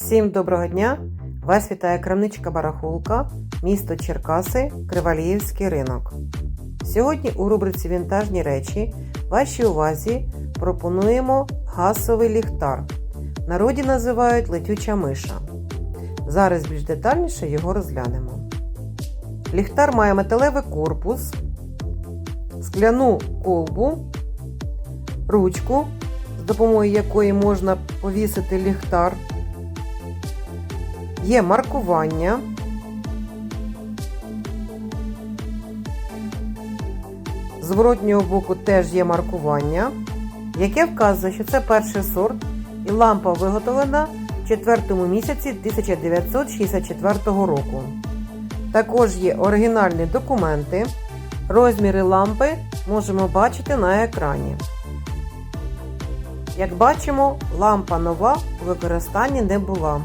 Всім доброго дня! Вас вітає крамничка Барахулка, місто Черкаси, Криваліївський ринок. Сьогодні у рубриці Вінтажні речі вашій увазі пропонуємо газовий ліхтар. Народі називають летюча миша. Зараз більш детальніше його розглянемо. Ліхтар має металевий корпус, скляну колбу, ручку, з допомогою якої можна повісити ліхтар. Є маркування. З воротнього боку теж є маркування, яке вказує, що це перший сорт і лампа виготовлена в четвертому місяці 1964 року. Також є оригінальні документи. Розміри лампи можемо бачити на екрані. Як бачимо, лампа нова у використанні не була.